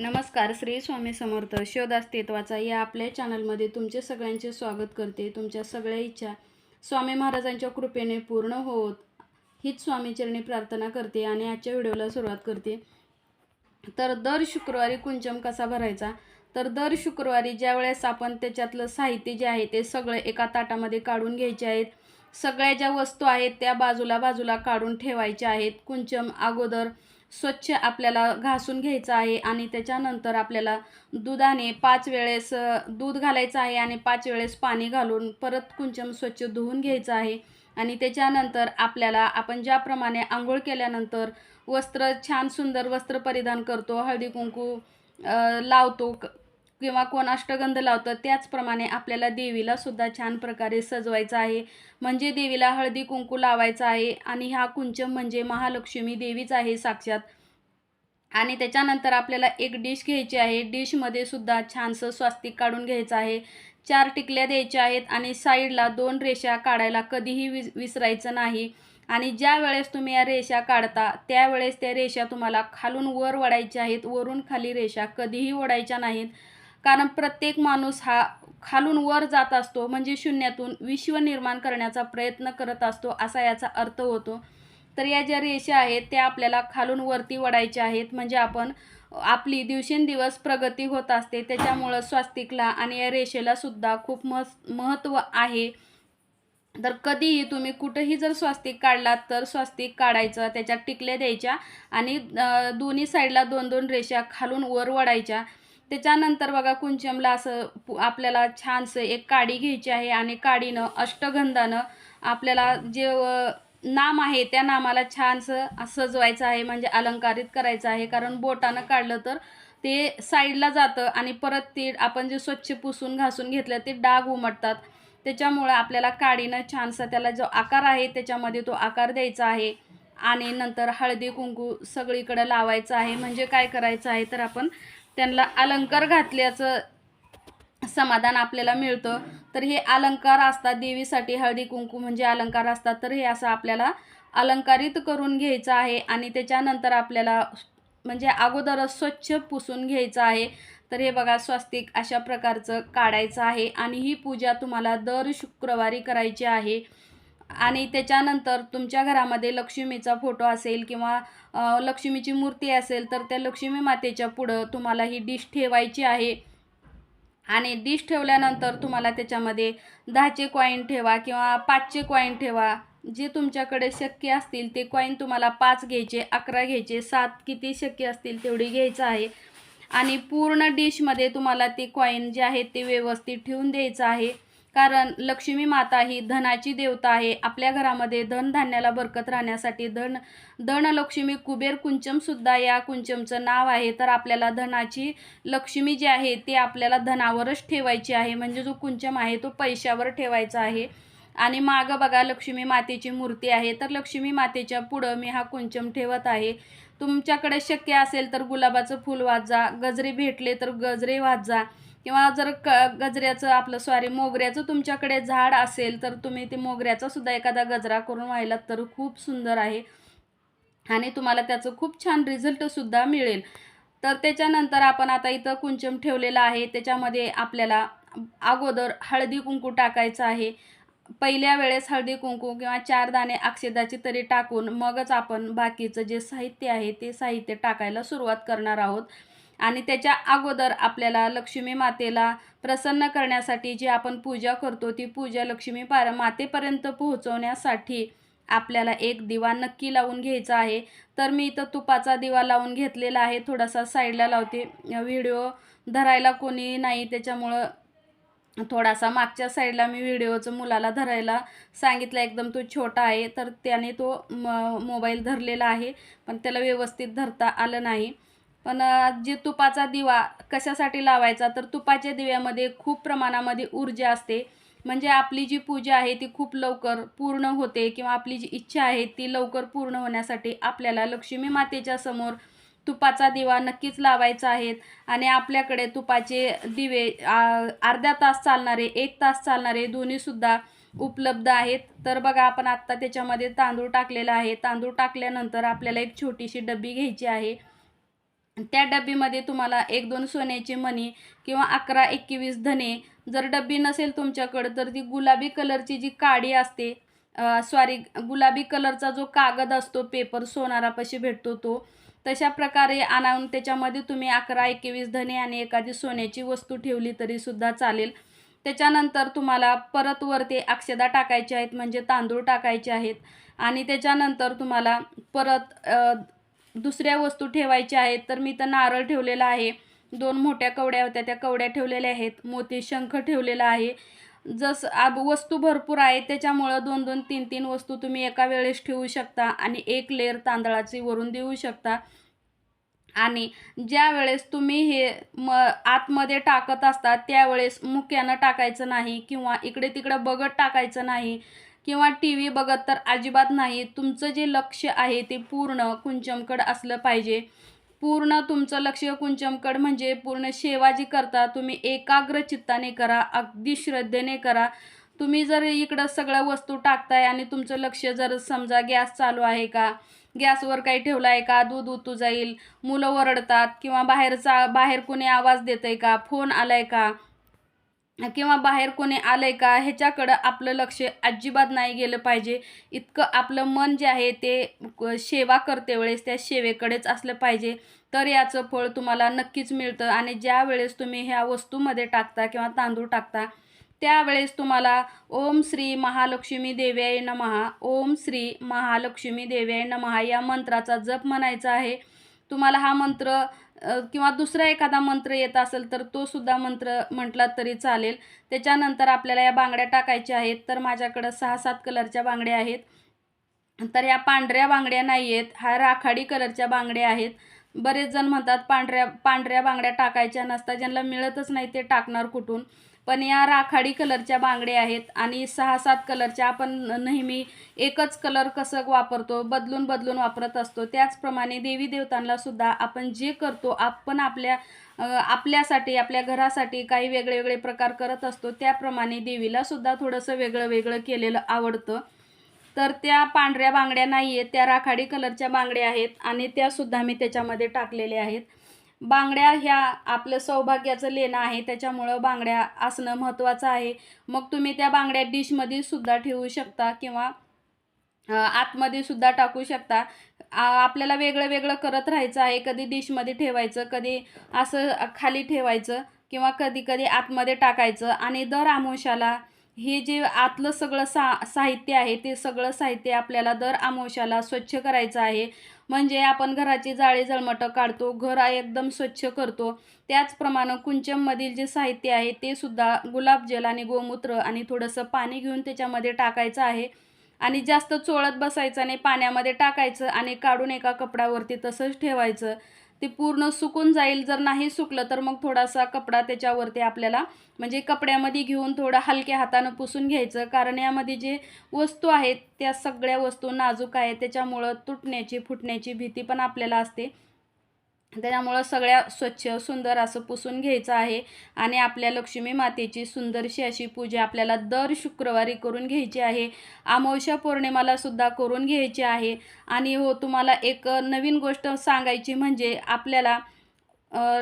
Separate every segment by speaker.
Speaker 1: नमस्कार श्री स्वामी समर्थ शोध अस्तित्वाचा या आपल्या चॅनलमध्ये तुमचे सगळ्यांचे स्वागत करते. तुमच्या सगळ्या इच्छा स्वामी महाराजांच्या कृपेने पूर्ण होत. हीच स्वामीचरणी प्रार्थना करते आणि आजच्या व्हिडिओला सुरुवात करते. तर दर शुक्रवारी कुंचम कसा भरायचा? तर दर शुक्रवारी ज्या वेळेस आपण त्याच्यातलं साहित्य जे आहे ते सगळं एका ताटामध्ये काढून घ्यायचे आहेत सगळ्या ज्या वस्तू आहेत त्या बाजूला बाजूला काढून ठेवायच्या आहेत. कुंचम अगोदर स्वच्छ आपल्याला घासून घ्यायचं आहे आणि त्याच्यानंतर आपल्याला दुधाने पाच वेळेस दूध घालायचं आहे आणि पाच वेळेस पाणी घालून परत कुंचम स्वच्छ धुवून घ्यायचं आहे. आणि त्याच्यानंतर आपल्याला आपण ज्याप्रमाणे आंघोळ केल्यानंतर वस्त्र छान सुंदर वस्त्र परिधान करतो हळदी कुंकू लावतो किंवा कोण अष्टगंध लावतं त्याचप्रमाणे आपल्याला देवीला सुद्धा छान प्रकारे सजवायचं आहे. म्हणजे देवीला हळदी कुंकू लावायचं आहे आणि हा कुंचम म्हणजे महालक्ष्मी देवीच आहे साक्षात. आणि त्याच्यानंतर आपल्याला एक डिश घ्यायची आहे. डिशमध्ये सुद्धा छानसं स्वास्तिक काढून घ्यायचं आहे. चार टिकल्या द्यायच्या आहेत आणि साईडला दोन रेषा काढायला कधीही विस विसरायचं नाही. आणि ज्या वेळेस तुम्ही या रेषा काढता त्यावेळेस त्या रेषा तुम्हाला खालून वर वडायच्या आहेत. वरून खाली रेषा कधीही ओढायच्या नाहीत. कारण प्रत्येक माणूस हा खालून वर जात असतो म्हणजे शून्यातून विश्व निर्माण करण्याचा प्रयत्न करत असतो असा याचा अर्थ होतो. तर या ज्या रेषा आहेत त्या आपल्याला खालून वरती वडायच्या आहेत. म्हणजे आपण आपली दिवसेंदिवस प्रगती होत असते. त्याच्यामुळं स्वास्तिकला आणि या रेषेला सुद्धा खूप मह महत्त्व आहे. तर कधीही तुम्ही कुठंही जर स्वास्तिक काढलात तर स्वास्तिक काढायचं त्याच्यात टिकल्या द्यायच्या आणि दोन्ही साईडला दोन दोन रेषा खालून वर वडायच्या त्याच्यानंतर बघा कुंचमला असं पु- आपल्याला छानसं एक काडी घ्यायची आहे आणि काडीनं अष्टगंधानं आपल्याला जे नाम आहे त्या नामाला छानसं सजवायचं आहे म्हणजे अलंकारित करायचं आहे. कारण बोटानं काढलं तर ते साईडला जातं आणि परत ते आपण जे स्वच्छ पुसून घासून घेतलं ते डाग उमटतात. त्याच्यामुळं आपल्याला काडीनं छानसा त्याला जो आकार आहे त्याच्यामध्ये तो आकार द्यायचा आहे. आणि नंतर हळदी कुंकू सगळीकडे लावायचं आहे. म्हणजे काय करायचं आहे तर आपण त्यांना अलंकार घातल्याचं समाधान आपल्याला मिळतं. तर हे अलंकार असतात देवीसाठी हळदी कुंकू म्हणजे अलंकार असतात. तर हे असं आपल्याला अलंकारित करून घ्यायचं आहे आणि त्याच्यानंतर आपल्याला म्हणजे अगोदरच स्वच्छ पुसून घ्यायचं आहे. तर हे बघा स्वस्तिक अशा प्रकारचं काढायचं आहे आणि ही पूजा तुम्हाला दर शुक्रवारी करायची आहे. आणि त्याच्यानंतर तुमच्या घरामध्ये लक्ष्मीचा फोटो असेल किंवा लक्ष्मीची मूर्ती असेल तर त्या लक्ष्मी मातेच्या पुढं तुम्हाला ही डिश ठेवायची आहे. आणि डिश ठेवल्यानंतर तुम्हाला त्याच्यामध्ये दहाचे कॉईन ठेवा किंवा पाचचे कॉईन ठेवा. जे तुमच्याकडे शक्य असतील ते कॉईन तुम्हाला पाच घ्यायचे अकरा घ्यायचे सात किती शक्य असतील तेवढी घ्यायचं आहे. आणि पूर्ण डिशमध्ये तुम्हाला ते कॉईन जे आहेत ते व्यवस्थित ठेवून द्यायचं आहे. कारण लक्ष्मी माता ही धनाची देवता आहे. आपल्या घरामध्ये धनधान्याला बरकत राहण्यासाठी धन धनलक्ष्मी कुबेर कुंचमसुद्धा या कुंचमचं नाव आहे. तर आपल्याला धनाची लक्ष्मी जी आहे ती आपल्याला धनावरच ठेवायची आहे. म्हणजे जो कुंचम आहे तो पैशावर ठेवायचा आहे. आणि मागं बघा लक्ष्मी मातेची मूर्ती आहे. तर लक्ष्मी मातेच्या पुढं मी हा कुंचम ठेवत आहे. तुमच्याकडे शक्य असेल तर गुलाबाचं फूल वाजा गजरे भेटले तर गजरे वाजा. किंवा जर क गजऱ्याचं आपलं सॉरी मोगऱ्याचं तुमच्याकडे झाड असेल तर तुम्ही ते मोगऱ्याचा सुद्धा एखादा गजरा करून व्हायलात तर खूप सुंदर आहे. आणि तुम्हाला त्याचं खूप छान रिझल्टसुद्धा मिळेल. तर त्याच्यानंतर आपण आता इथं कुंचम ठेवलेला आहे. त्याच्यामध्ये आपल्याला अगोदर हळदी कुंकू टाकायचं आहे. पहिल्या वेळेस हळदी कुंकू किंवा चार दाणे अक्षदाची तरी टाकून मगच आपण बाकीचं जे साहित्य आहे ते साहित्य टाकायला सुरुवात करणार आहोत. आणि त्याच्या अगोदर आपल्याला लक्ष्मी मातेला प्रसन्न करण्यासाठी जी आपण पूजा करतो ती पूजा लक्ष्मी पार मातेपर्यंत पोहोचवण्यासाठी आपल्याला एक दिवा नक्की लावून घ्यायचा आहे. तर मी इथं तुपाचा दिवा लावून घेतलेला आहे. थोडासा साईडला लावते. व्हिडिओ धरायला कोणी नाही त्याच्यामुळं थोडासा मागच्या साईडला मी व्हिडिओचं मुलाला धरायला सांगितलं. एकदम तो छोटा आहे तर त्याने तो म मोबाईल धरलेला आहे पण त्याला व्यवस्थित धरता आलं नाही. पण जे तुपाचा दिवा कशासाठी लावायचा तर तुपाच्या दिव्यामध्ये खूप प्रमाणामध्ये ऊर्जा असते. म्हणजे आपली जी पूजा आहे ती खूप लवकर पूर्ण होते किंवा आपली जी इच्छा आहे ती लवकर पूर्ण होण्यासाठी आपल्याला लक्ष्मी मातेच्या समोर तुपाचा दिवा नक्कीच लावायचा आहे. आणि आपल्याकडे तुपाचे दिवे अर्धा तास चालणारे एक तास चालणारे दोन्हीसुद्धा उपलब्ध आहेत. तर बघा आपण आत्ता त्याच्यामध्ये तांदूळ टाकलेला आहे. तांदूळ टाकल्यानंतर आपल्याला एक छोटीशी डबी घ्यायची आहे. त्या डब्बीमध्ये तुम्हाला एक दोन सोन्याची मणी किंवा अकरा एकवीस धने जर डब्बी नसेल तुमच्याकडं तर ती गुलाबी कलरची जी काडी असते सॉरी गुलाबी कलरचा जो कागद असतो पेपर सोनारापाशी भेटतो तो तशा प्रकारे आणून त्याच्यामध्ये तुम्ही अकरा एकवीस धने आणि एखादी सोन्याची वस्तू ठेवली तरीसुद्धा चालेल. त्याच्यानंतर तुम्हाला परत वरती अक्षदा टाकायचे आहेत म्हणजे तांदूळ टाकायचे आहेत आणि त्याच्यानंतर तुम्हाला परत दुसऱ्या वस्तू ठेवायच्या आहेत तर मी तर नारळ ठेवलेला आहे. दोन मोठ्या कवड्या होत्या त्या कवड्या ठेवलेल्या आहेत. मोती शंख ठेवलेला आहे. जसं आब वस्तू भरपूर आहेत त्याच्यामुळं दोन दोन तीन तीन वस्तू तुम्ही एका वेळेस ठेवू शकता आणि एक लेअर तांदळाची वरून देऊ शकता. आणि ज्या वेळेस तुम्ही हे म आतमध्ये टाकत असता त्यावेळेस मुक्यानं टाकायचं नाही किंवा इकडे तिकडं बघत टाकायचं नाही. किंवा टी व्ही बघत तर अजिबात नाही. तुमचं जे लक्ष आहे ते पूर्ण कुंचमकड असलं पाहिजे. पूर्ण तुमचं लक्ष कुंचमकड म्हणजे पूर्ण सेवा जी करता तुम्ही एकाग्र चित्ताने करा अगदी श्रद्धेने करा. तुम्ही जर इकडं सगळ्या वस्तू टाकताय आणि तुमचं लक्ष जर समजा गॅस चालू आहे का गॅसवर काही ठेवलं आहे का दूध उतू जाईल मुलं ओरडतात किंवा बाहेरचा बाहेर कोणी आवाज देत आहे का फोन आला आहे का किंवा बाहेर कोणी आलंय का ह्याच्याकडं आपलं लक्ष अजिबात नाही गेलं पाहिजे. इतकं आपलं मन जे आहे ते सेवा करते वेळेस त्या सेवेकडेच असलं पाहिजे. तर याचं फळ तुम्हाला नक्कीच मिळतं आणि ज्या वेळेस तुम्ही ह्या वस्तूमध्ये टाकता किंवा तांदूळ टाकता त्यावेळेस तुम्हाला ओम श्री महालक्ष्मी देव्याय नमहा ओम श्री महालक्ष्मी देव्याय नमहा या मंत्राचा जप म्हणायचा आहे. तुम्हाला हा मंत्र किंवा दुसरा एखादा मंत्र येत असेल तर तो सुद्धा मंत्र म्हटला तरी चालेल. त्याच्यानंतर आपल्याला या बांगड्या टाकायच्या आहेत. तर माझ्याकडं सहा सात कलरच्या बांगड्या आहेत. तर या पांढऱ्या बांगड्या नाही आहेत. ह्या राखाडी कलरच्या बांगड्या आहेत. बरेच जण म्हणतात पांढऱ्या पांढऱ्या बांगड्या टाकायच्या नसतात. ज्यांना मिळतच नाही ते टाकणार कुठून? पण या राखाडी कलरच्या बांगड्या आहेत आणि सहा सात कलरच्या आपण नेहमी एकच कलर कसं वापरतो बदलून बदलून वापरत असतो त्याचप्रमाणे देवी देवतांना सुद्धा आपण जे करतो आपण आपल्या आपल्यासाठी आपल्या घरासाठी काही वेगळे वेगळे प्रकार करत असतो त्याप्रमाणे देवीला सुद्धा थोडंसं वेगळं वेगळं केलेलं आवडतं. तर त्या पांढऱ्या बांगड्या नाही आहेत त्या राखाडी कलरच्या बांगड्या आहेत आणि त्यासुद्धा मी त्याच्यामध्ये टाकलेल्या आहेत. बांगड्या ह्या आपलं सौभाग्याचं लेणं आहे त्याच्यामुळं बांगड्या असणं महत्त्वाचं आहे. मग तुम्ही त्या बांगड्या डिशमध्ये सुद्धा ठेवू शकता किंवा आतमध्ये सुद्धा टाकू शकता. आपल्याला वेगळं वेगळं करत राहायचं आहे कधी डिशमध्ये ठेवायचं कधी असं खाली ठेवायचं किंवा कधी कधी आतमध्ये टाकायचं. आणि दर आमोशाला हे जे आतलं सगळं सा साहित्य आहे ते सगळं साहित्य आपल्याला दर आमोशाला स्वच्छ करायचं आहे. म्हणजे आपण घराची जाळी जळमटं काढतो घर आहे एकदम स्वच्छ करतो. त्याचप्रमाणे कुंचममधील जे साहित्य आहे ते सुद्धा गुलाबजल आणि गोमूत्र आणि थोडंसं पाणी घेऊन त्याच्यामध्ये टाकायचं आहे. आणि जास्त चोळत बसायचं नाही पाण्यामध्ये टाकायचं आणि काढून एका कपड्यावरती तसंच ठेवायचं. ते पूर्ण सुकून जाईल. जर नाही सुकलं तर मग थोडासा कपडा त्याच्यावरती आपल्याला म्हणजे कपड्यामध्ये घेऊन थोडं हलक्या हातानं पुसून घ्यायचं. कारण यामध्ये जे वस्तू आहेत त्या सगळ्या वस्तू नाजूक आहेत. त्याच्यामुळं तुटण्याची फुटण्याची भीती पण आपल्याला असते. त्याच्यामुळं सगळ्या स्वच्छ सुंदर असं पुसून घ्यायचं आहे. आणि आपल्या लक्ष्मी मातेची सुंदरशी अशी पूजा आपल्याला दर शुक्रवारी करून घ्यायची आहे. अमावस्या पौर्णिमाला सुद्धा करून घ्यायची आहे. आणि हो तुम्हाला एक नवीन गोष्ट सांगायची म्हणजे आपल्याला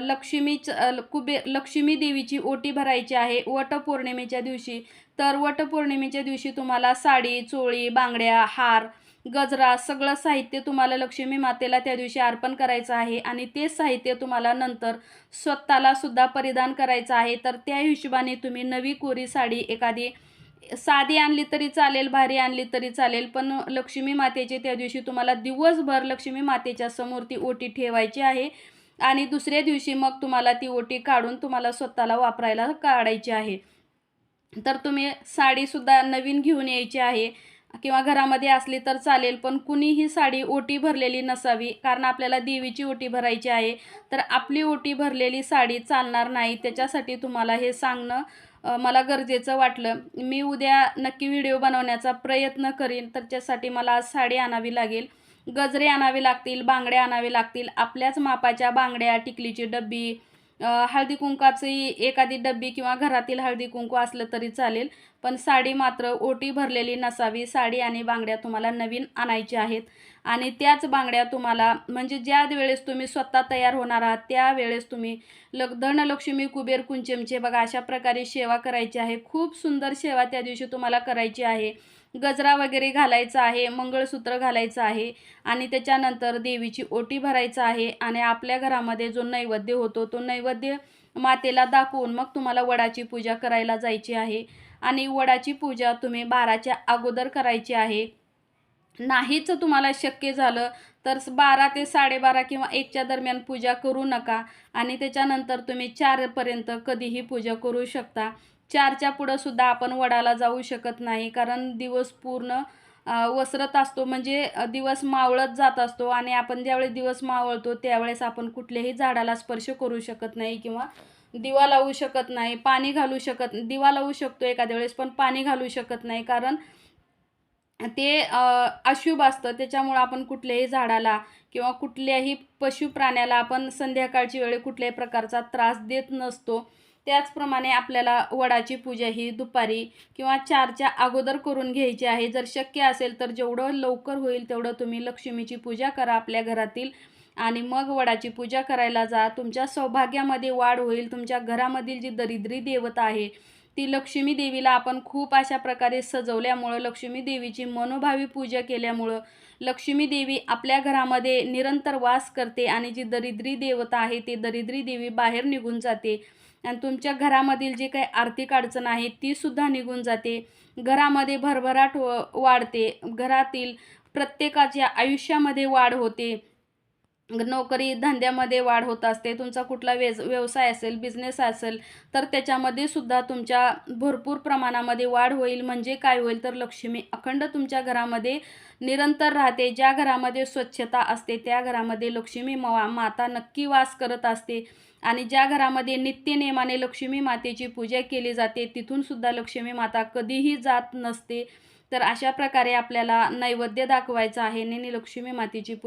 Speaker 1: लक्ष्मीच कुबे लक्ष्मी देवीची ओटी भरायची आहे वटपौर्णिमेच्या दिवशी. तर वटपौर्णिमेच्या दिवशी तुम्हाला साडी चोळी बांगड्या हार गजरा सगळं साहित्य तुम्हाला लक्ष्मी मातेला त्या दिवशी अर्पण करायचं आहे आणि ते साहित्य तुम्हाला नंतर स्वतःला सुद्धा परिधान करायचं आहे. तर त्या हिशोबाने तुम्ही नवी कोरी साडी एखादी साधी आणली तरी चालेल भारी आणली तरी चालेल पण लक्ष्मी मातेचे त्या दिवशी तुम्हाला दिवसभर लक्ष्मी मातेच्या समोर ती ओटी ठेवायची आहे आणि दुसऱ्या दिवशी मग तुम्हाला ती ओटी काढून तुम्हाला स्वतःला वापरायला काढायची आहे. तर तुम्ही साडीसुद्धा नवीन घेऊन यायची आहे. किंवा घरामध्ये असली तर चालेल पण कुणीही साडी ओटी भरलेली नसावी कारण आपल्याला देवीची ओटी भरायची आहे. तर आपली ओटी भरलेली साडी चालणार नाही. त्याच्यासाठी तुम्हाला हे सांगणं मला गरजेचं वाटलं. मी उद्या नक्की व्हिडिओ बनवण्याचा प्रयत्न करीन. त्याच्यासाठी मला आज साडी आणावी लागेल. गजरे आणावे लागतील बांगड्या आणावे लागतील. आपल्याच मापाच्या बांगड्या टिकलीची डब्बी हळदी कुंकाचंही एखादी डब्बी किंवा घरातील हळदी कुंकू असलं तरी चालेल पण साडी मात्र ओटी भरलेली नसावी. साडी आणि बांगड्या तुम्हाला नवीन आणायची आहेत. आणि त्याच बांगड्या तुम्हाला म्हणजे ज्या वेळेस तुम्ही स्वतः तयार होणार आहात त्या वेळेस तुम्ही लग धनलक्ष्मी कुबेर कुंचमचे बघा अशा प्रकारे सेवा करायची आहे. खूप सुंदर सेवा त्या दिवशी तुम्हाला करायची आहे. गजरा वगैरे घालायचा आहे मंगळसूत्र घालायचं आहे आणि त्याच्यानंतर देवीची ओटी भरायचं आहे आणि आपल्या घरामध्ये जो नैवेद्य होतो तो नैवेद्य मातेला दाखवून मग तुम्हाला वडाची पूजा करायला जायची आहे. आणि वडाची पूजा तुम्ही बाराच्या अगोदर करायची आहे. नाहीच तुम्हाला शक्य झालं तर बारा ते साडेबारा किंवा एकच्या दरम्यान पूजा करू नका आणि त्याच्यानंतर तुम्ही चारपर्यंत कधीही पूजा करू शकता. चारच्या पुढं सुद्धा आपण वडाला जाऊ शकत नाही कारण दिवस पूर्ण वसरत असतो. म्हणजे दिवस मावळत जात असतो आणि आपण ज्यावेळेस दिवस मावळतो त्यावेळेस आपण कुठल्याही झाडाला स्पर्श करू शकत नाही किंवा दिवा लावू शकत नाही पाणी घालू शकत दिवा लावू शकतो एखाद्या वेळेस पण पाणी घालू शकत नाही. कारण ते अशुभ असतं. त्याच्यामुळं आपण कुठल्याही झाडाला किंवा कुठल्याही पशु प्राण्याला आपण संध्याकाळची वेळे कुठल्याही प्रकारचा त्रास देत नसतो. त्याचप्रमाणे आपल्याला वडाची पूजा ही दुपारी किंवा चारच्या अगोदर करून घ्यायची आहे. जर शक्य असेल तर जेवढं लवकर होईल तेवढं तुम्ही लक्ष्मीची पूजा करा आपल्या घरातील. आणि मग वडाची पूजा करायला जा. तुमच्या सौभाग्यामध्ये वाढ होईल. तुमच्या घरामधील जी दरिद्री देवता आहे ती लक्ष्मी देवीला आपण खूप अशा प्रकारे सजवल्यामुळं लक्ष्मी देवीची मनोभावी पूजा केल्यामुळं लक्ष्मी देवी आपल्या घरामध्ये निरंतर वास करते आणि जी दरिद्री देवता आहे ती दरिद्री देवी बाहेर निघून जाते. आणि तुमच्या घरामधील जी काही आर्थिक अडचण आहे ती सुद्धा निघून जाते. घरामध्ये भरभराट वाढते. घरातील प्रत्येकाच्या आयुष्यामध्ये वाढ होते. नोकरी धंद्यामध्ये वाढ होत असते तुमचा कुठला वेज व्यवसाय असेल बिझनेस असेल तर त्याच्यामध्ये सुद्धा तुमच्या भरपूर प्रमाणामध्ये वाढ होईल. म्हणजे काय होईल तर लक्ष्मी अखंड तुमच्या घरामध्ये निरंतर राहते. ज्या घरामध्ये स्वच्छता असते त्या घरामध्ये लक्ष्मी मा माता नक्की वास करत असते. आणि ज्या घरामध्ये नित्यनेमाने लक्ष्मी मातेची पूजा केली जाते तिथून सुद्धा लक्ष्मी माता कधीही जात नसते. तर अशा प्रकारे आपल्याला नैवेद्य दाखवायचं आहे. आणि लक्ष्मी मातेची पूजा